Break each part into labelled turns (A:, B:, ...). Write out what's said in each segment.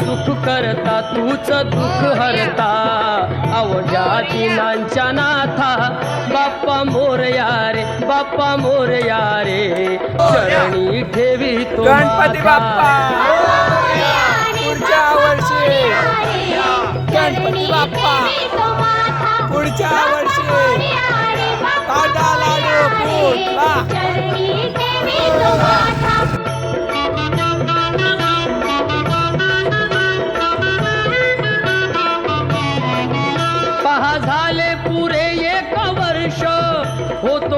A: करता तूच दुःख हरता. अवघ्या दिनांच्या नाथा बाप्पा मोरया रे बाप्पा मोरया रे चरणी ठेवी तो
B: गणपती. बाप्पा.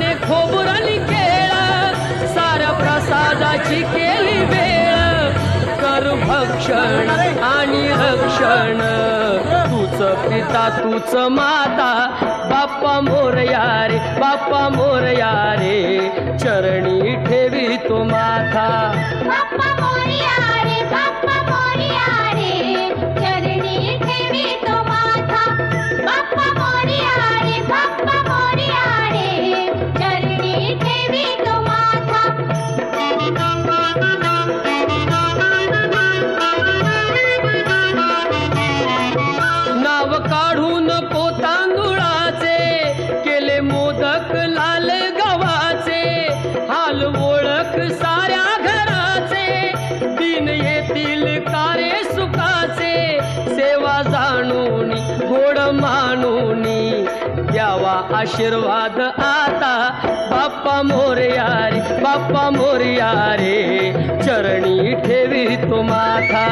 A: फुटाणे खोबरणी केळ साऱ्या प्रसादाची केली वेळ. कर भक्षण आणि रक्षण तूच पिता तूच माता. बाप्पा मोरया रे बाप्पा मोरया रे चरणी ठेवी तो माथा. काढून पोतांदुळाचे केले मोदक लाल गव्हाचे हाल ओळख साऱ्या घराचे. दिन येतील कारे सुखाचे सेवा जाणून गोड मानून द्यावा आशीर्वाद आता. बाप्पा मोरया रे बाप्पा मोरया रे चरणी ठेवी तो माथा.